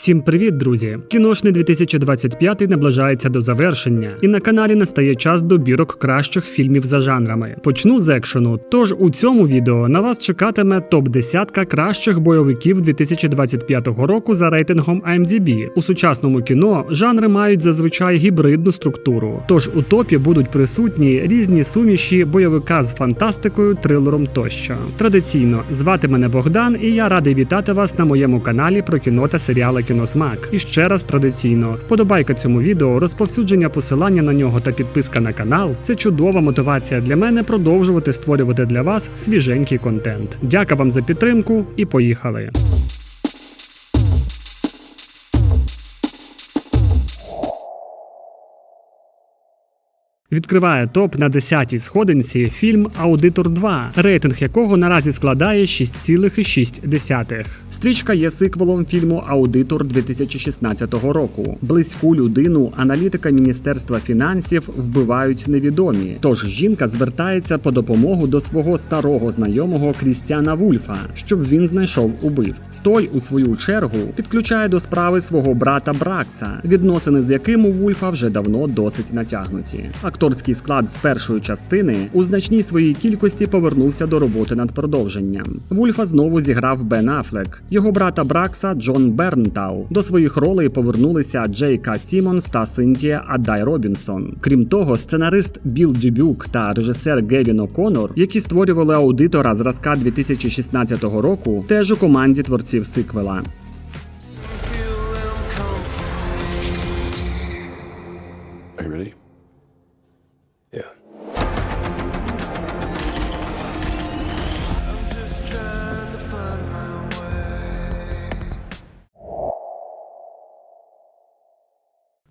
Всім привіт, друзі! Кіношний 2025 наближається до завершення, і на каналі настає час добірок кращих фільмів за жанрами. Почну з екшену. Тож у цьому відео на вас чекатиме топ 10 кращих бойовиків 2025 року за рейтингом IMDb. У сучасному кіно жанри мають зазвичай гібридну структуру. Тож у топі будуть присутні різні суміші бойовика з фантастикою, трилером тощо. Традиційно звати мене Богдан, і я радий вітати вас на моєму каналі про кіно та серіали Кіносмак. І ще раз традиційно вподобайка цьому відео, розповсюдження посилання на нього та підписка на канал це чудова мотивація для мене продовжувати створювати для вас свіженький контент. Дяка вам за підтримку і поїхали. Відкриває топ на 10-й сходинці фільм Аудитор 2, рейтинг якого наразі складає 6,6. Стрічка є сиквелом фільму Аудитор 2016 року. Близьку людину аналітика Міністерства фінансів вбивають невідомі. Тож жінка звертається по допомогу до свого старого знайомого Крістіана Вульфа, щоб він знайшов убивць. Той, у свою чергу, підключає до справи свого брата Бракса, відносини з яким у Вульфа вже давно досить натягнуті. Акторський склад з першої частини у значній своїй кількості повернувся до роботи над продовженням. Вульфа знову зіграв Бен Афлек, його брата Бракса Джон Бернтал. До своїх ролей повернулися Джей К. Сімонс та Синтія Адай Робінсон. Крім того, сценарист Біл Дюбюк та режисер Гевін О'Конор, які створювали аудитора зразка 2016 року, теж у команді творців сиквела. Are you ready?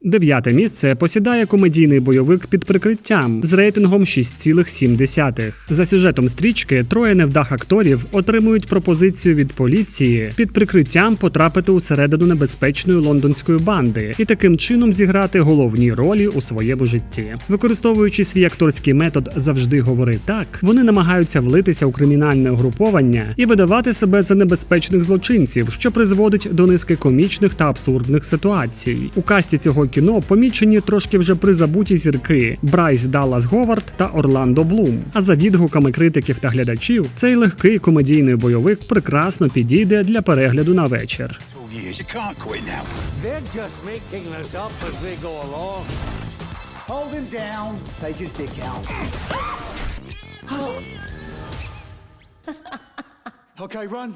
Дев'яте місце посідає комедійний бойовик під прикриттям з рейтингом 6,7. За сюжетом стрічки троє невдах акторів отримують пропозицію від поліції під прикриттям потрапити усередину небезпечної лондонської банди і таким чином зіграти головні ролі у своєму житті. Використовуючи свій акторський метод завжди говори так, вони намагаються влитися у кримінальне угруповання і видавати себе за небезпечних злочинців, що призводить до низки комічних та абсурдних ситуацій. У касті цього кіно помічені трошки вже призабуті зірки Брайс Даллас Говард та Орландо Блум. А за відгуками критиків та глядачів, цей легкий комедійний бойовик прекрасно підійде для перегляду на вечір. okay, run.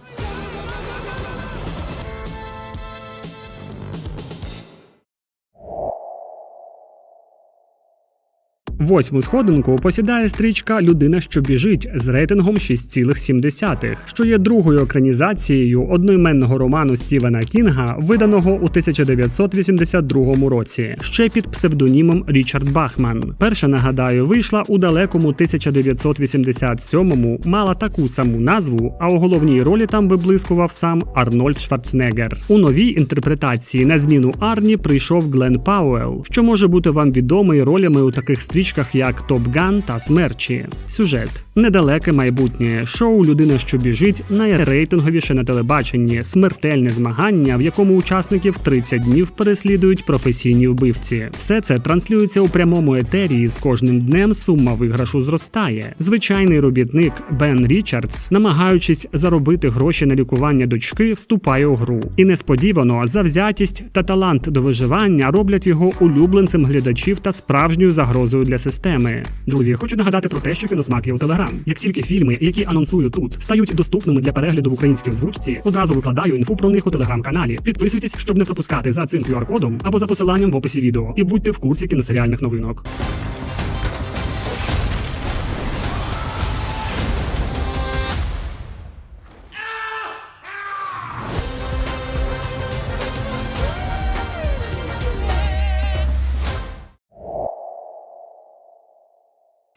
Восьму сходинку посідає стрічка Людина, що біжить з рейтингом 6,7, що є другою екранізацією одноіменного роману Стівена Кінга, виданого у 1982 році, ще під псевдонімом Річард Бахман. Перша нагадаю, вийшла у далекому 1987-му, мала таку саму назву, а у головній ролі там виблискував сам Арнольд Шварценеггер. У новій інтерпретації на зміну Арні прийшов Глен Пауел, що може бути вам відомий ролями у таких стрічках, як Топ Ган та Смерчі. Сюжет недалеке майбутнє шоу Людина, що біжить найрейтинговіше на телебаченні, смертельне змагання, в якому учасників 30 днів переслідують професійні вбивці. Все це транслюється у прямому етері, і з кожним днем сума виграшу зростає. Звичайний робітник Бен Річардс, намагаючись заробити гроші на лікування дочки, вступає у гру. І несподівано завзятість та талант до виживання роблять його улюбленцем глядачів та справжньою загрозою для системи. Друзі, хочу нагадати про те, що кіносмак є у Телеграм. Як тільки фільми, які анонсую тут, стають доступними для перегляду в українській озвучці, одразу викладаю інфу про них у телеграм-каналі. Підписуйтесь, щоб не пропускати за цим QR-кодом або за посиланням в описі відео. І будьте в курсі кіносеріальних новинок.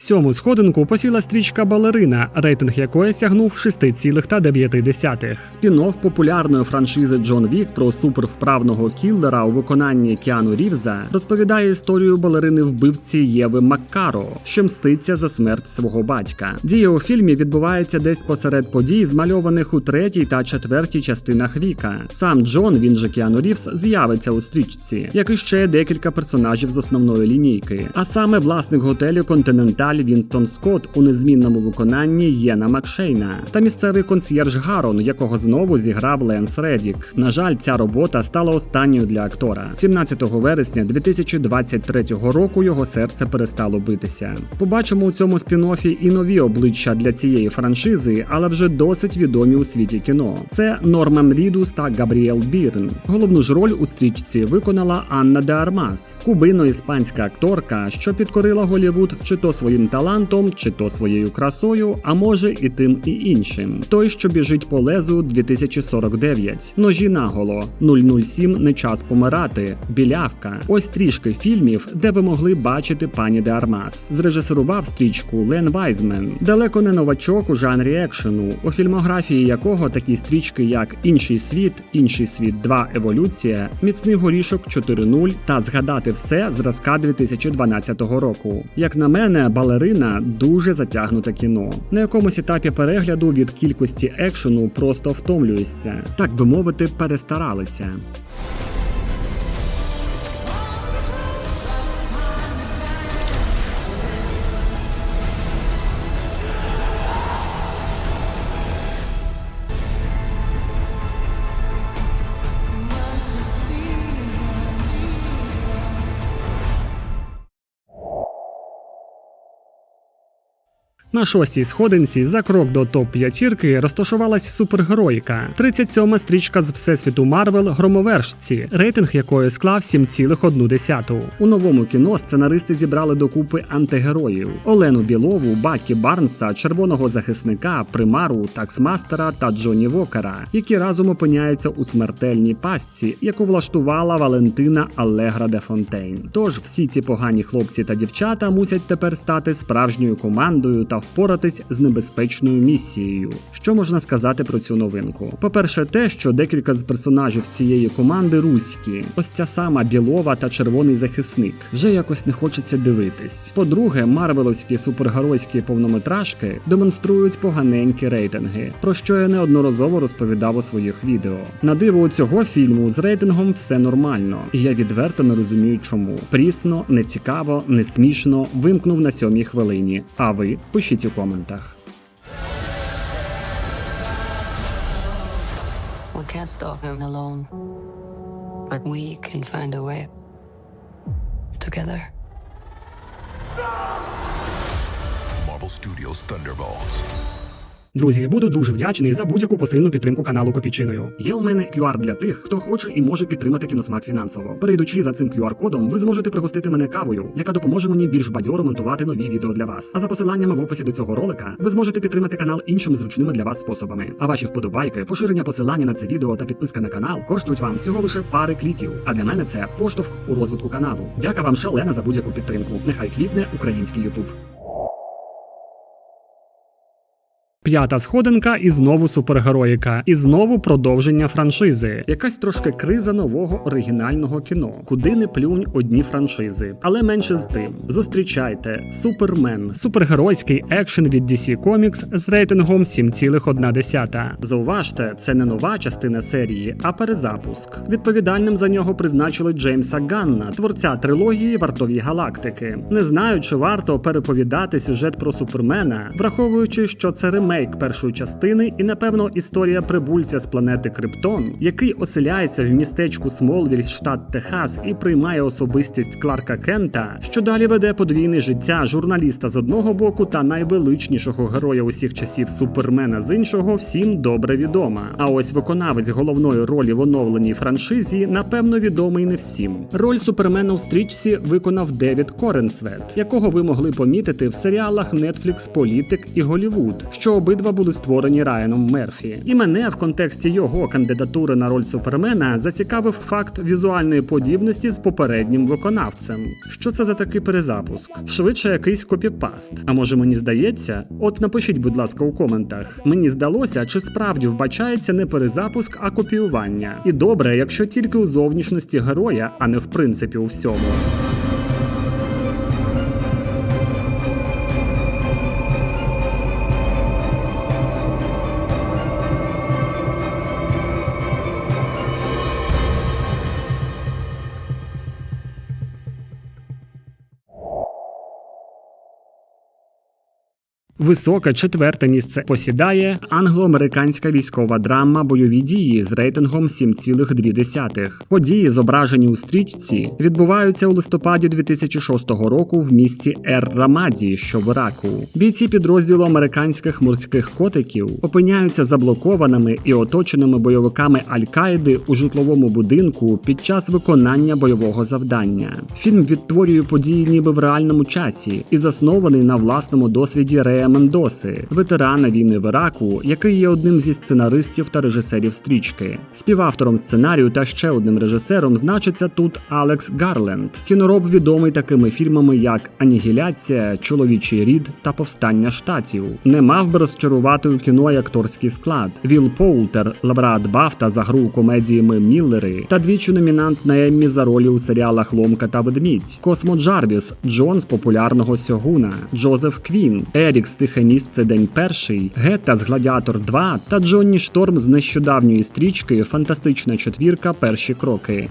Сьому сходинку посіла стрічка Балерина, рейтинг якої сягнув 6,9. Спін-офф популярної франшизи Джон Вік про супервправного кіллера у виконанні Кіану Рівза розповідає історію балерини вбивці Єви Маккаро, що мститься за смерть свого батька. Дія у фільмі відбувається десь посеред подій, змальованих у третій та четвертій частинах Віка. Сам Джон, він же Кіану Рівз, з'явиться у стрічці, як і ще декілька персонажів з основної лінійки. А саме власник готелю Континенталь Вінстон Скотт у незмінному виконанні Єна Макшейна та місцевий консьєрж Гарон, якого знову зіграв Ленс Редік. На жаль, ця робота стала останньою для актора. 17 вересня 2023 року його серце перестало битися. Побачимо у цьому спін-оффі і нові обличчя для цієї франшизи, але вже досить відомі у світі кіно. Це Норман Рідус та Габріел Бірн. Головну ж роль у стрічці виконала Анна де Армас, кубино-іспанська акторка, що підкорила Голівуд чи то своїм талантом, чи то своєю красою, а може і тим і іншим. Той, що біжить по лезу 2049, ножі наголо, 007 не час помирати, білявка. Ось трішки фільмів, де ви могли бачити пані де Армас. Зрежисерував стрічку Лен Вайзмен, далеко не новачок у жанрі екшену, у фільмографії якого такі стрічки, як Інший світ, Інший світ 2 Еволюція, Міцний горішок 4.0 та згадати все зразка 2012 року. Як на мене, балерина дуже затягнуте кіно. На якомусь етапі перегляду від кількості екшену просто втомлюєшся, так би мовити, перестаралися. На шостій сходинці за крок до топ п'ятірки розташувалась супергероїка, 37-ма стрічка з всесвіту Марвел Громовержці, рейтинг якої склав 7,1. У новому кіно сценаристи зібрали докупи антигероїв: Олену Білову, Бакі Барнса, червоного захисника, примару, таксмастера та Джоні Вокера, які разом опиняються у смертельній пастці, яку влаштувала Валентина Аллегра де Фонтейн. Тож всі ці погані хлопці та дівчата мусять тепер стати справжньою командою та впоратись з небезпечною місією. Що можна сказати про цю новинку? По-перше, те, що декілька з персонажів цієї команди руські, ось ця сама білова та червоний захисник. Вже якось не хочеться дивитись. По-друге, марвеловські супергеройські повнометражки демонструють поганенькі рейтинги, про що я неодноразово розповідав у своїх відео. На диво цього фільму з рейтингом все нормально, і я відверто не розумію, чому. Прісно, нецікаво, не смішно, вимкнув на сьомій хвилині. А ви пишіть We can't stop him alone, but we can find a way together. Marvel Studios Thunderbolts. Друзі, буду дуже вдячний за будь-яку посильну підтримку каналу Копійчиною. Є у мене QR для тих, хто хоче і може підтримати кіносмак фінансово. Перейдучи за цим QR-кодом, ви зможете пригостити мене кавою, яка допоможе мені більш бадьоро монтувати нові відео для вас. А за посиланнями в описі до цього ролика ви зможете підтримати канал іншими зручними для вас способами. А ваші вподобайки, поширення посилання на це відео та підписка на канал коштують вам всього лише пари кліків. А для мене це поштовх у розвитку каналу. Дяка вам шалена за будь-яку підтримку. Нехай квітне український Ютуб. П'ята сходинка і знову супергероїка, і знову продовження франшизи. Якась трошки криза нового оригінального кіно, куди не плюнь одні франшизи. Але менше з тим. Зустрічайте Супермен, супергеройський екшен від DC Comics з рейтингом 7,1. Зауважте, це не нова частина серії, а перезапуск. Відповідальним за нього призначили Джеймса Ганна, творця трилогії Вартові галактики. Не знаю, чи варто переповідати сюжет про супермена, враховуючи, що це ремейк першої частини, і напевно історія прибульця з планети Криптон, який оселяється в містечку Смолвіль, штат Техас, і приймає особистість Кларка Кента, що далі веде подвійне життя журналіста з одного боку та найвеличнішого героя усіх часів Супермена з іншого, всім добре відома. А ось виконавець головної ролі в оновленій франшизі, напевно, відомий не всім. Роль Супермена у стрічці виконав Девід Коренсвет, якого ви могли помітити в серіалах Netflix Політик і Голівуд, що обидва були створені Райаном Мерфі. І мене в контексті його кандидатури на роль супермена зацікавив факт візуальної подібності з попереднім виконавцем. Що це за такий перезапуск? Швидше якийсь копіпаст. А може мені здається? От напишіть, будь ласка, у коментах. Мені здалося, чи справді вбачається не перезапуск, а копіювання. І добре, якщо тільки у зовнішності героя, а не в принципі у всьому. Високе четверте місце посідає англо-американська військова драма бойові дії з рейтингом 7,2. Події, зображені у стрічці, відбуваються у листопаді 2006 року в місті Ер-Рамаді, що в Іраку. Бійці підрозділу американських морських котиків опиняються заблокованими і оточеними бойовиками Аль-Каїди у житловому будинку під час виконання бойового завдання. Фільм відтворює події ніби в реальному часі і заснований на власному досвіді Рея Мендоси, ветерана війни в Іраку, який є одним зі сценаристів та режисерів стрічки. Співавтором сценарію та ще одним режисером значиться тут Алекс Гарленд. Кінороб відомий такими фільмами, як Анігіляція, Чоловічий рід та Повстання штатів. Не мав би розчарувати у кіно й акторський склад. Віл Поултер, лауреат Бафта за гру у комедії Ми Міллери та двічі номінант на Еммі за ролі у серіалах Ломка та Ведмідь, Космо Джарвіс, Джон з популярного Сьогуна, Джозеф Квін, Ерік з тихе місце День перший, Гетта з Гладіатор 2 та Джонні Шторм з нещодавньої стрічки Фантастична четвірка. Перші кроки.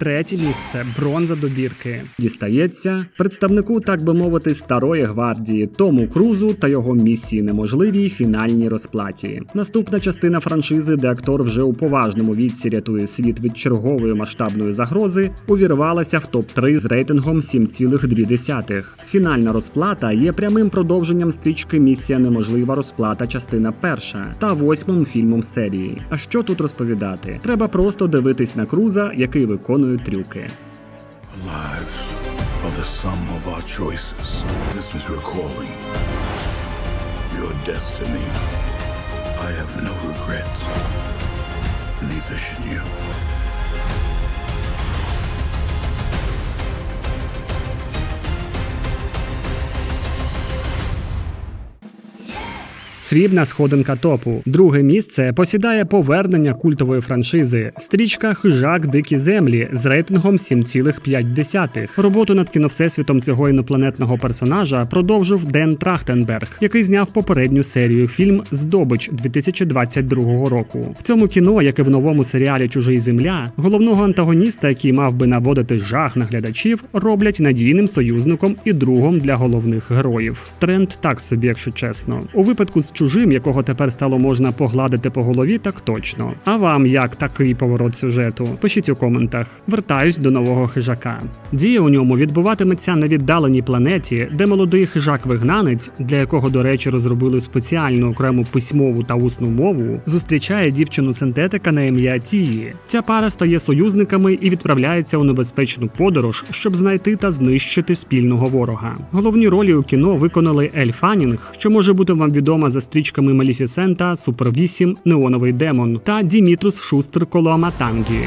Третє місце бронза добірки дістається представнику, так би мовити, старої гвардії Тому Крузу та його місії неможливій фінальній розплаті. Наступна частина франшизи, де актор вже у поважному віці рятує світ від чергової масштабної загрози, увірвалася в топ 3 з рейтингом 7,2. Фінальна розплата є прямим продовженням стрічки Місія неможлива розплата, частина перша та восьмим фільмом серії. А що тут розповідати? Треба просто дивитись на круза, який виконує трюки. Lives are the sum of our choices. This was your calling, your destiny. I have no regrets. Neither should you. Срібна сходинка топу. Друге місце посідає повернення культової франшизи. Стрічка Хижак Дикі землі з рейтингом 7,5. Роботу над кіновсесвітом цього інопланетного персонажа продовжив Ден Трахтенберг, який зняв попередню серію фільм Здобич 2022 року. В цьому кіно, як і в новому серіалі Чужий земля, головного антагоніста, який мав би наводити жах на глядачів, роблять надійним союзником і другом для головних героїв. Тренд так собі, якщо чесно. У випадку з чужим, якого тепер стало можна погладити по голові, так точно. А вам як такий поворот сюжету? Пишіть у коментах. Вертаюсь до нового хижака. Дія у ньому відбуватиметься на віддаленій планеті, де молодий хижак-вигнанець, для якого, до речі, розробили спеціальну окрему письмову та усну мову, зустрічає дівчину синтетика на ім'я Тії. Ця пара стає союзниками і відправляється у небезпечну подорож, щоб знайти та знищити спільного ворога. Головні ролі у кіно виконали Ель Фанінг, що може бути вам відома за стрічками Маліфісента, Супер 8, Неоновий Демон та Дімітрус Шустер Колоаматангі.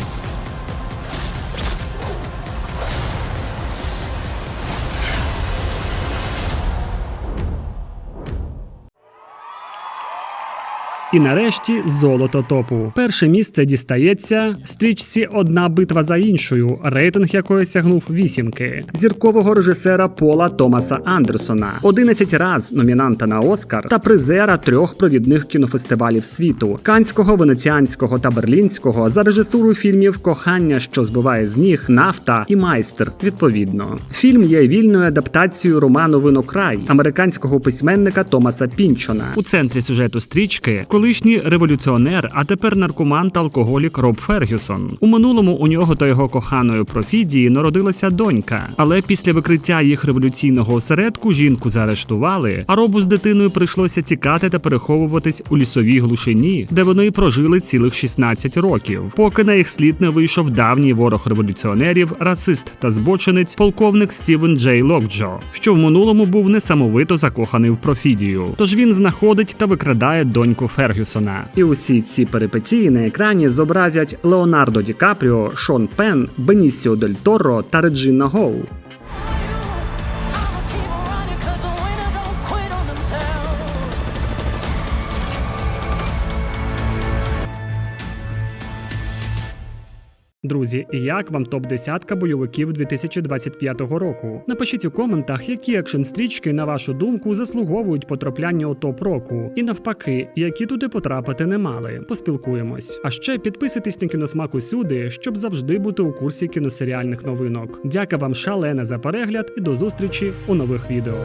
І нарешті золото топу. Перше місце дістається стрічці Одна битва за іншою, рейтинг якої сягнув вісімки зіркового режисера Пола Томаса Андерсона, 11 раз номінанта на Оскар та призера трьох провідних кінофестивалів світу канського, венеціанського та берлінського за режисуру фільмів Кохання, що збиває з ніг, нафта і майстер. Відповідно, фільм є вільною адаптацією роману Винокрай американського письменника Томаса Пінчона. У центрі сюжету стрічки, колишній революціонер, а тепер наркоман та алкоголік Роб Фергюсон. У минулому у нього та його коханої Профідії народилася донька, але після викриття їх революційного осередку жінку заарештували, а робу з дитиною прийшлося тікати та переховуватись у лісовій глушині, де вони прожили цілих 16 років, поки на їх слід не вийшов давній ворог революціонерів, расист та збочинець, полковник Стівен Джей Локджо, що в минулому був несамовито закоханий в Профідію. Тож він знаходить та викрадає доньку Фергюсона. І усі ці перипетії на екрані зобразять Леонардо Ді Капріо, Шон Пен, Бенісіо Дель Торо та Реджіна Гоу. Друзі, як вам топ 10 бойовиків 2025 року? Напишіть у коментах, які екшн стрічки, на вашу думку, заслуговують потрапляння у топ року, і навпаки, які туди потрапити не мали. Поспілкуємось. А ще підписуйтесь на кіносмак усюди, щоб завжди бути у курсі кіносеріальних новинок. Дяка вам шалена за перегляд і до зустрічі у нових відео.